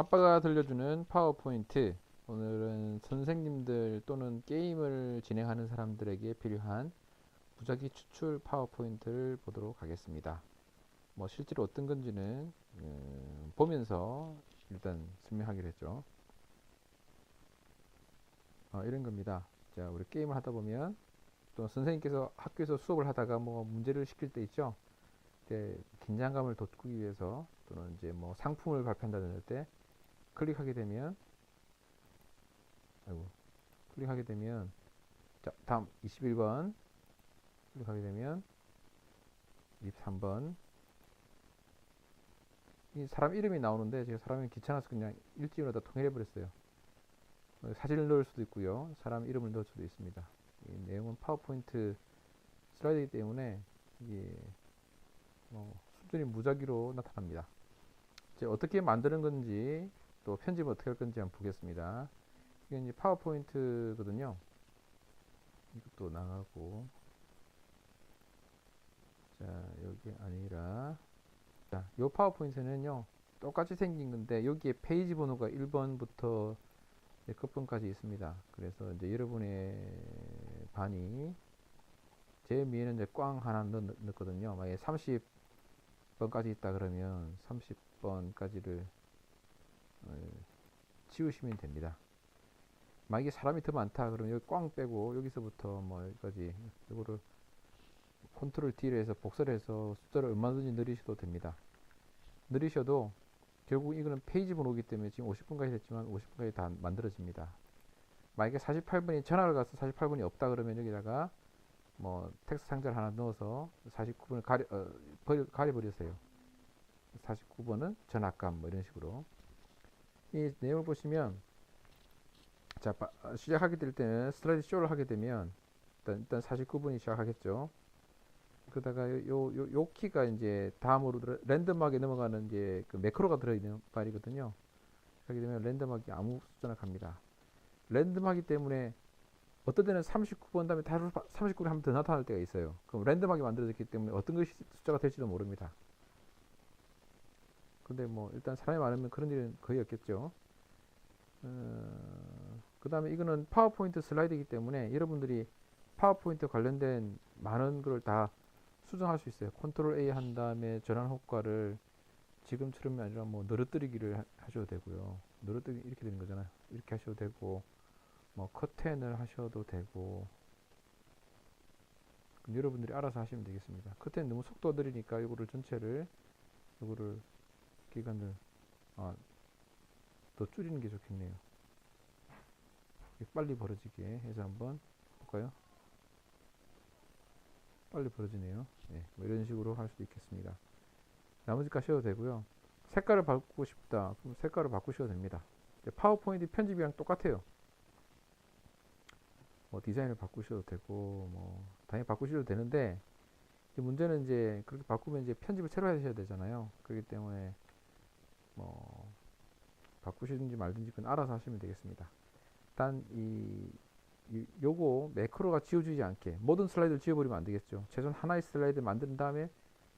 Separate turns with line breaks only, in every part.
아빠가 들려주는 파워포인트. 오늘은 선생님들 또는 게임을 진행하는 사람들에게 필요한 무작위 추출 파워포인트를 보도록 하겠습니다. 뭐 실제로 어떤 건지는 음, 보면서 일단 설명하기로 했죠. 어, 이런 겁니다. 자, 우리 게임을 하다 보면 또 선생님께서 학교에서 수업을 하다가 뭐 문제를 시킬 때 있죠. 때 긴장감을 돋구기 위해서 또는 이제 뭐 상품을 발표한다는 때 클릭하게 되면 아이고 클릭하게 되면 자 다음 21번 클릭하게 되면 23번. 이 사람 이름이 나오는데 제가 사람이 귀찮아서 그냥 일지으로 다 통일해 버렸어요. 사진을 넣을 수도 있고요. 사람 이름을 넣을 수도 있습니다. 이 내용은 파워포인트 슬라이드이기 때문에 이게 뭐 수준이 무작위로 나타납니다. 이제 어떻게 만드는 건지 또 편집을 어떻게 할 건지 한번 보겠습니다. 이게 이제 파워포인트거든요. 이것도 나가고 자 여기 아니라 자 요 파워포인트는요 똑같이 생긴 건데 여기에 페이지 번호가 1번부터 끝번까지 있습니다. 그래서 이제 여러분의 반이 제일 위에는 이제 꽝 하나 넣, 넣거든요. 만약에 30번까지 있다 그러면 30번까지를 어, 치우시면 됩니다. 만약에 사람이 더 많다 그러면 여기 꽝 빼고 여기서부터 뭐 여기까지 이거를 컨트롤 D로 해서 복사를 해서 숫자를 얼마든지 늘리셔도 됩니다. 늘리셔도 결국 이거는 페이지 번호기 때문에 지금 50분까지 됐지만 50분까지 다 만들어집니다. 만약에 48번이 전화를 가서 48번이 없다 그러면 여기다가 뭐 텍스트 상자를 하나 넣어서 49번을 가려, 어, 버려, 가려버리세요. 49번은 전압값 뭐 이런 식으로 이 내용을 보시면 자 바, 시작하게 될 때는 슬라이드 쇼를 하게 되면 일단, 일단 49분이 시작하겠죠. 그러다가 요, 요, 요 키가 이제 다음으로 랜덤하게 넘어가는 이제 그 매크로가 들어있는 파일이거든요. 하게 되면 랜덤하게 아무 숫자나 갑니다. 랜덤하기 때문에 어떤 때는 39번 다음에 다시 39번 한번 더 나타날 때가 있어요. 그럼 랜덤하게 만들어졌기 때문에 어떤 것이 숫자가 될지도 모릅니다 근데 뭐 일단 사람이 많으면 그런 일은 거의 없겠죠. 어, 그 다음에 이거는 파워포인트 슬라이드이기 때문에 여러분들이 파워포인트 관련된 많은 걸 다 수정할 수 있어요. 컨트롤 A 한 다음에 전환 효과를 지금처럼이 아니라 뭐 늘어뜨리기를 하, 하셔도 되고요. 늘어뜨기 이렇게 되는 거잖아요. 이렇게 하셔도 되고 뭐 커튼을 하셔도 되고 여러분들이 알아서 하시면 되겠습니다. 커튼 너무 속도 느리니까 이거를 전체를 이거를 기간을 아, 더 줄이는 게 좋겠네요. 빨리 벌어지게 해서 한번 볼까요? 빨리 벌어지네요. 네, 뭐 이런 식으로 할 수도 있겠습니다. 나머지까지 하셔도 되고요. 색깔을 바꾸고 싶다. 그럼 색깔을 바꾸셔도 됩니다. 파워포인트 편집이랑 똑같아요. 뭐 디자인을 바꾸셔도 되고 뭐 당연히 바꾸셔도 되는데 문제는 이제 그렇게 바꾸면 이제 편집을 새로 하셔야 되잖아요. 그렇기 때문에 뭐 바꾸시든지 말든지 그건 알아서 하시면 되겠습니다. 단이 요거 매크로가 지워지지 않게 모든 슬라이드를 지워버리면 안 되겠죠. 최소한 하나의 슬라이드 만든 다음에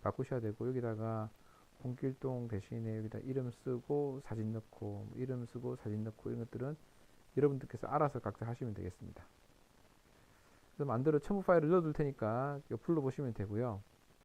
바꾸셔야 되고 여기다가 홍길동 대신에 여기다 이름 쓰고 사진 넣고 이름 쓰고 사진 넣고 이런 것들은 여러분들께서 알아서 각자 하시면 되겠습니다. 그래서 만들어 첨부 파일을 넣어둘 테니까 불러 보시면 되고요.